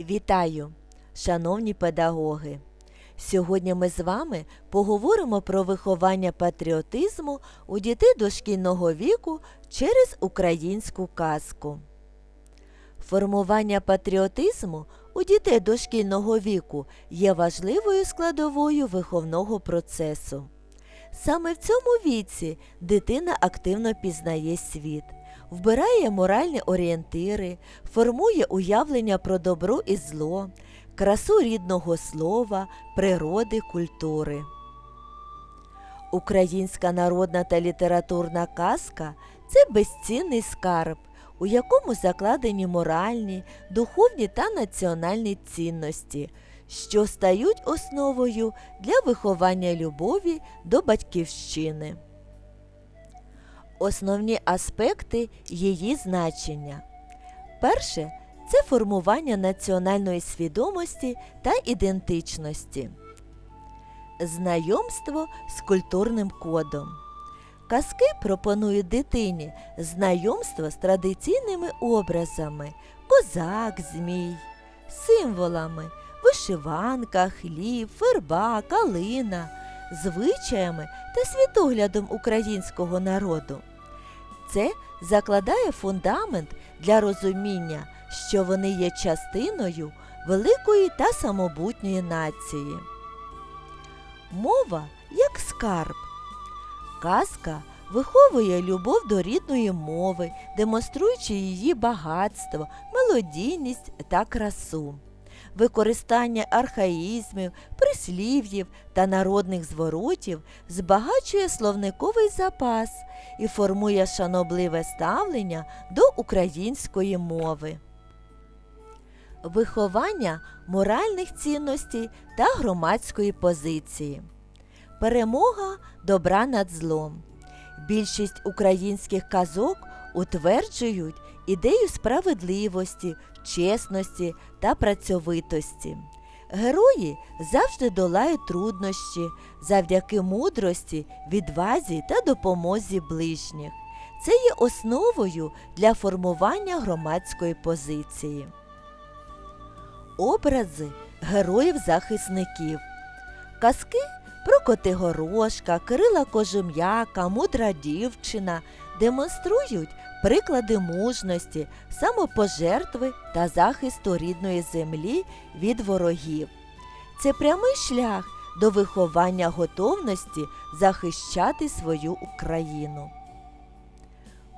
Вітаю, шановні педагоги! Сьогодні ми з вами поговоримо про виховання патріотизму у дітей дошкільного віку через українську казку. Формування патріотизму у дітей дошкільного віку є важливою складовою виховного процесу. Саме в цьому віці дитина активно пізнає світ, вбирає моральні орієнтири, формує уявлення про добро і зло, красу рідного слова, природи, культури. Українська народна та літературна казка це безцінний скарб, у якому закладені моральні, духовні та національні цінності, що стають основою для виховання любові до батьківщини. Основні аспекти її значення. Перше це формування національної свідомості та ідентичності. Знайомство з культурним кодом. Казки пропонують дитині знайомство з традиційними образами козак, змій, символами, вишиванка, хліб, ферба, калина, звичаями та світоглядом українського народу. Це закладає фундамент для розуміння, що вони є частиною великої та самобутньої нації. Мова як скарб. Казка виховує любов до рідної мови, демонструючи її багатство, мелодійність та красу. Використання архаїзмів, прислів'їв та народних зворотів збагачує словниковий запас і формує шанобливе ставлення до української мови. Виховання моральних цінностей та громадської позиції. Перемога добра над злом. Більшість українських казок утверджують ідею справедливості, чесності та працьовитості. Герої завжди долають труднощі завдяки мудрості, відвазі та допомозі ближніх. Це є основою для формування громадської позиції. Образи героїв-захисників. Казки про Котигорошка, Кирила Кожем'яка, мудра дівчина демонструють приклади мужності, самопожертви та захисту рідної землі від ворогів. Це прямий шлях до виховання готовності захищати свою Україну.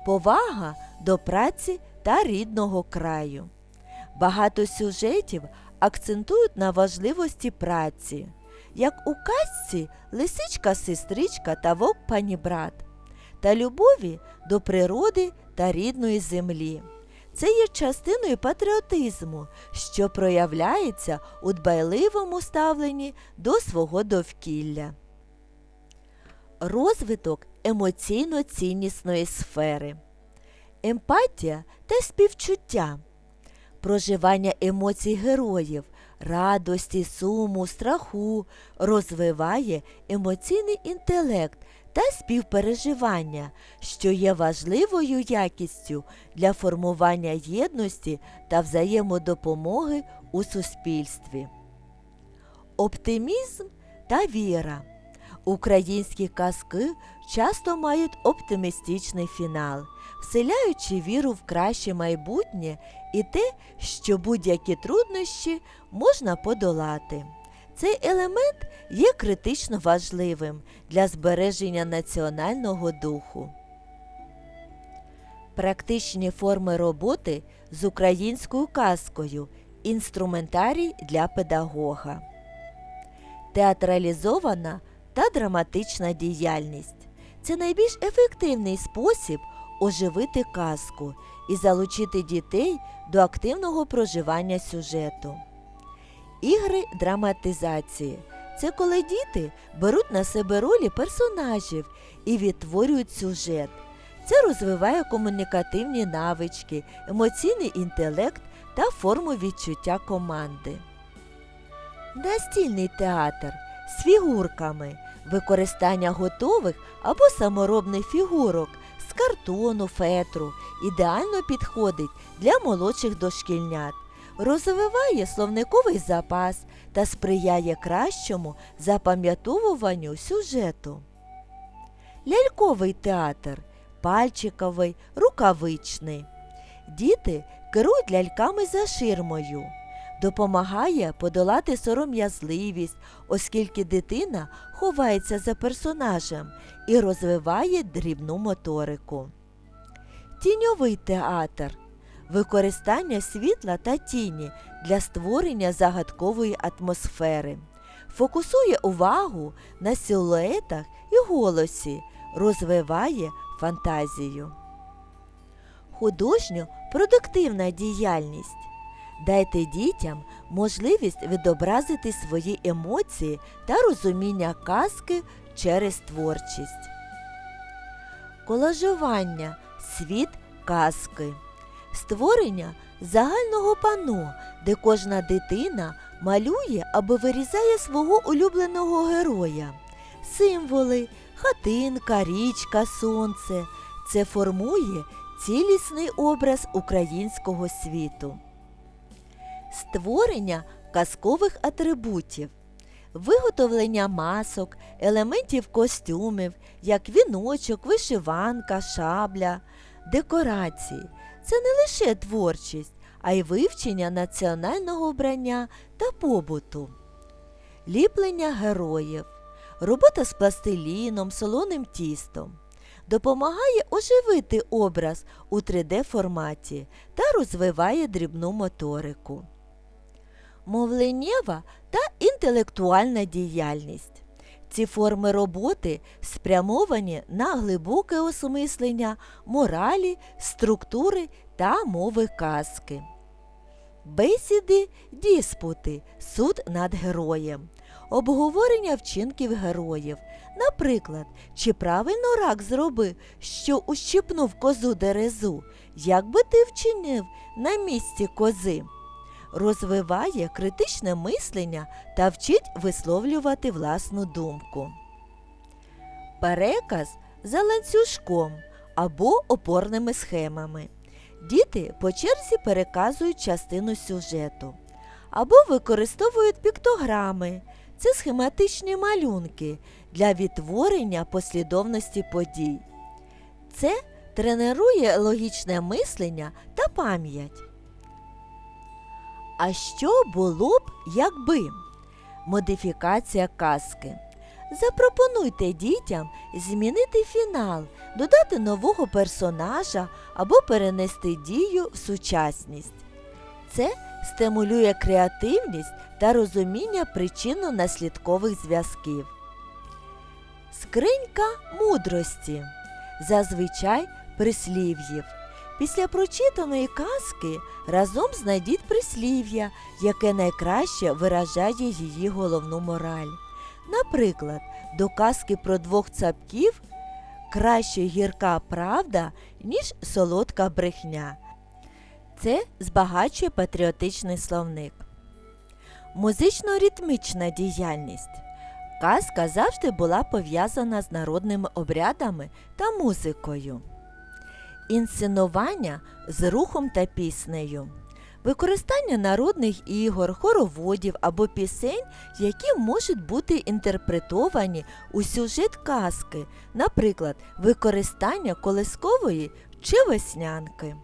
Повага до праці та рідного краю. Багато сюжетів акцентують на важливості праці як у казці лисичка сестричка та вовк панібрат, та любові до природи та рідної землі. Це є частиною патріотизму, що проявляється у дбайливому ставленні до свого довкілля. Розвиток емоційно-ціннісної сфери. Емпатія та співчуття. Проживання емоцій героїв, радості, суму, страху розвиває емоційний інтелект та співпереживання, що є важливою якістю для формування єдності та взаємодопомоги у суспільстві. Оптимізм та віра. Українські казки часто мають оптимістичний фінал, вселяючи віру в краще майбутнє і те, що будь-які труднощі можна подолати. Цей елемент є критично важливим для збереження національного духу. Практичні форми роботи з українською казкою інструментарій для педагога. Театралізована та драматична діяльність це найбільш ефективний спосіб оживити казку і залучити дітей до активного проживання сюжету. Ігри драматизації це коли діти беруть на себе ролі персонажів і відтворюють сюжет. Це розвиває комунікативні навички, емоційний інтелект та форму відчуття команди. Настільний театр з фігурками, використання готових або саморобних фігурок з картону, фетру ідеально підходить для молодших дошкільнят. Розвиває словниковий запас та сприяє кращому запам'ятовуванню сюжету. Ляльковий театр пальчиковий, рукавичний. Діти керують ляльками за ширмою. Допомагає подолати сором'язливість, оскільки дитина ховається за персонажем і розвиває дрібну моторику. Тіньовий театр використання світла та тіні для створення загадкової атмосфери. Фокусує увагу на силуетах і голосі, розвиває фантазію. Художньо-продуктивна діяльність. Дайте дітям можливість відобразити свої емоції та розуміння казки через творчість. Колажування світ казки. Створення загального пано, де кожна дитина малює або вирізає свого улюбленого героя. Символи, хатинка, річка, сонце. Це формує цілісний образ українського світу. Створення казкових атрибутів, виготовлення масок, елементів костюмів, як віночок, вишиванка, шабля, декорації. Це не лише творчість, а й вивчення національного вбрання та побуту, ліплення героїв, робота з пластиліном, солоним тістом. Допомагає оживити образ у 3D форматі та розвиває дрібну моторику. Мовленнєва та інтелектуальна діяльність. Ці форми роботи спрямовані на глибоке осмислення моралі, структури та мови казки. Бесіди, діспути, суд над героєм, обговорення вчинків героїв. Наприклад, чи правильно рак зробив, що ущипнув козу дерезу, як би ти вчинив на місці кози? Розвиває критичне мислення та вчить висловлювати власну думку. Переказ за ланцюжком або опорними схемами. Діти по черзі переказують частину сюжету або використовують піктограми. Це схематичні малюнки для відтворення послідовності подій. Це тренує логічне мислення та пам'ять. А що було б, якби? Модифікація казки. Запропонуйте дітям змінити фінал, додати нового персонажа або перенести дію в сучасність. Це стимулює креативність та розуміння причинно-наслідкових зв'язків. Скринька мудрості. Зазвичай прислів'їв. Після прочитаної казки разом знайдіть прислів'я, яке найкраще виражає її головну мораль. Наприклад, до казки про двох цапків краще гірка правда, ніж солодка брехня. Це збагачує патріотичний словник. Музично-ритмічна діяльність. Казка завжди була пов'язана з народними обрядами та музикою. Інсценування з рухом та піснею. Використання народних ігор, хороводів або пісень, які можуть бути інтерпретовані у сюжет казки, наприклад, використання колискової чи веснянки.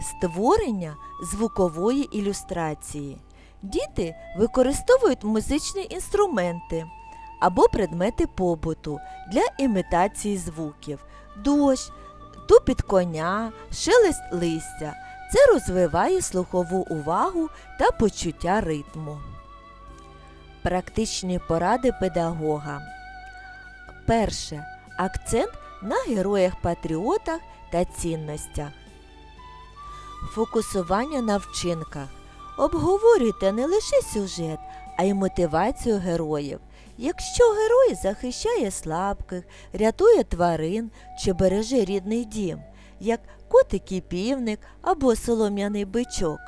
Створення звукової ілюстрації. Діти використовують музичні інструменти або предмети побуту для імітації звуків, дощ, тупіт коня, шелест листя. Це розвиває слухову увагу та почуття ритму. Практичні поради педагога. Перше. Акцент на героях-патріотах та цінностях. Фокусування на вчинках. Обговорюйте не лише сюжет, а й мотивацію героїв. Якщо герой захищає слабких, рятує тварин чи береже рідний дім, як котик і півник або солом'яний бичок.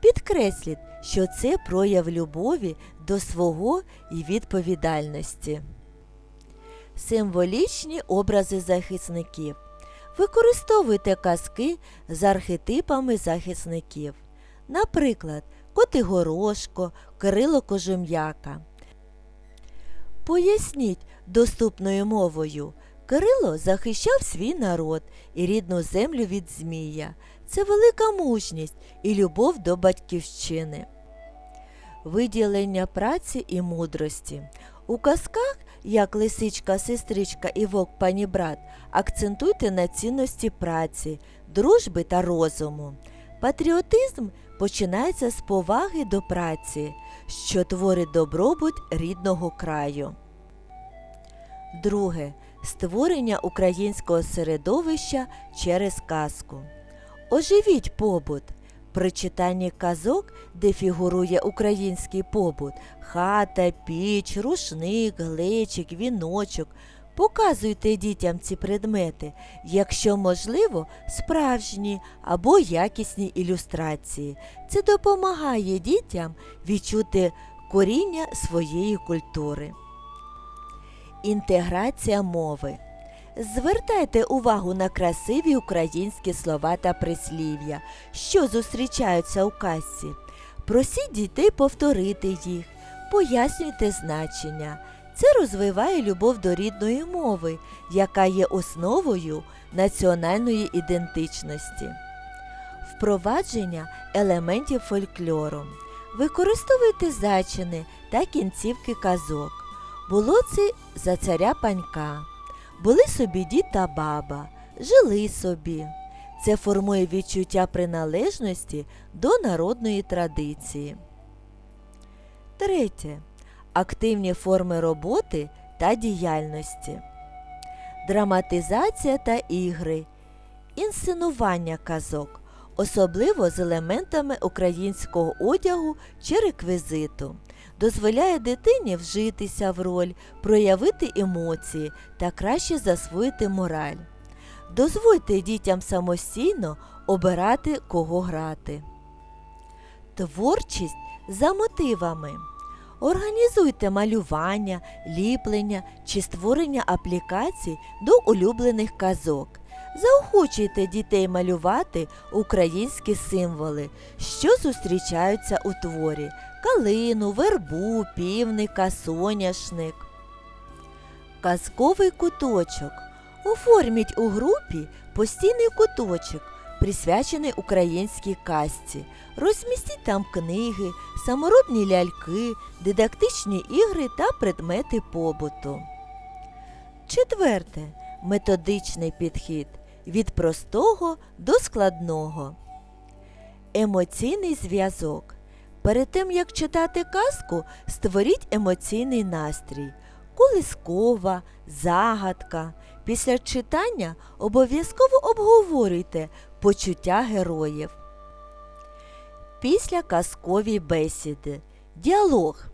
Підкресліть, що це прояв любові до свого і відповідальності. Символічні образи захисників. Використовуйте казки з архетипами захисників. наприклад, Котигорошко, Кирило Кожум'яка. Поясніть доступною мовою. Кирило захищав свій народ і рідну землю від Змія. Це велика мужність і любов до батьківщини. Виділення праці і мудрості. У казках, як лисичка, сестричка і вовк панібрат, акцентуйте на цінності праці, дружби та розуму. Патріотизм починається з поваги до праці, що творить добробут рідного краю. Друге. Створення українського середовища через казку. Оживіть побут. При читанні казок, де фігурує український побут, хата, піч, рушник, глечик, віночок. Показуйте дітям ці предмети, якщо можливо, справжні або якісні ілюстрації. Це допомагає дітям відчути коріння своєї культури. Інтеграція мови. Звертайте увагу на красиві українські слова та прислів'я, що зустрічаються у казці. Просіть дітей повторити їх, пояснюйте значення. Це розвиває любов до рідної мови, яка є основою національної ідентичності. Впровадження елементів фольклору. Використовуйте зачини та кінцівки казок. Було це за царя панька. Були собі дід та баба, жили собі. Це формує відчуття приналежності до народної традиції. Третє. Активні форми роботи та діяльності. Драматизація та ігри. Інсценування казок, особливо з елементами українського одягу чи реквізиту дозволяє дитині вжитися в роль, проявити емоції та краще засвоїти мораль. Дозвольте дітям самостійно обирати, кого грати. Творчість за мотивами. Організуйте малювання, ліплення чи створення аплікацій до улюблених казок. Заохочуйте дітей малювати українські символи, що зустрічаються у творі калину, вербу, півника, соняшник. Казковий куточок. Оформіть у групі постійний куточок, присвячений українській казці. Розмістіть там книги, саморобні ляльки, дидактичні ігри та предмети побуту. Четверте. Методичний підхід від простого до складного. Емоційний зв'язок. Перед тим, як читати казку, створіть емоційний настрій. Колискова, загадка. Після читання обов'язково обговорюйте почуття героїв. Після казкові бесіди. Діалог.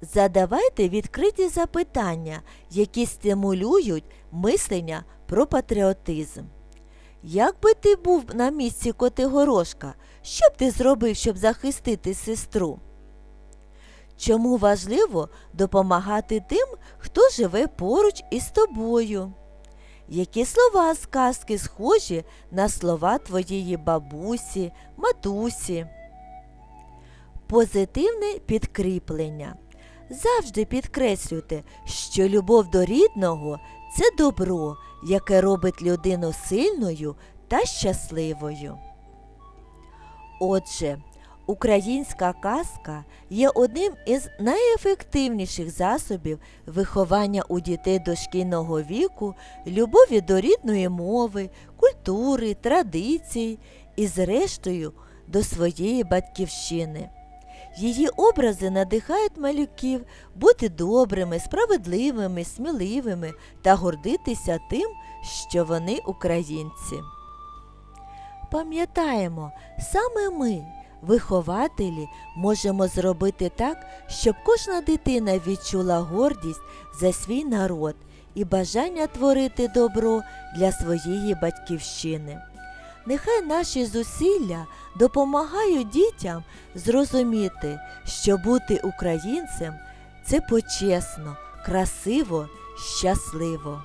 Задавайте відкриті запитання, які стимулюють мислення про патріотизм. Як би ти був на місці Котигорошка, що б ти зробив, щоб захистити сестру? Чому важливо допомагати тим, хто живе поруч із тобою? Які слова з казки схожі на слова твоєї бабусі, матусі? Позитивне підкріплення. Завжди підкреслюйте, що любов до рідного це добро, яке робить людину сильною та щасливою. Отже, українська казка є одним із найефективніших засобів виховання у дітей дошкільного віку, любові до рідної мови, культури, традицій і, зрештою, до своєї батьківщини. Її образи надихають малюків бути добрими, справедливими, сміливими та гордитися тим, що вони українці. Пам'ятаємо, саме ми, вихователі, можемо зробити так, щоб кожна дитина відчула гордість за свій народ і бажання творити добро для своєї батьківщини. Нехай наші зусилля допомагають дітям зрозуміти, що бути українцем це почесно, красиво, щасливо.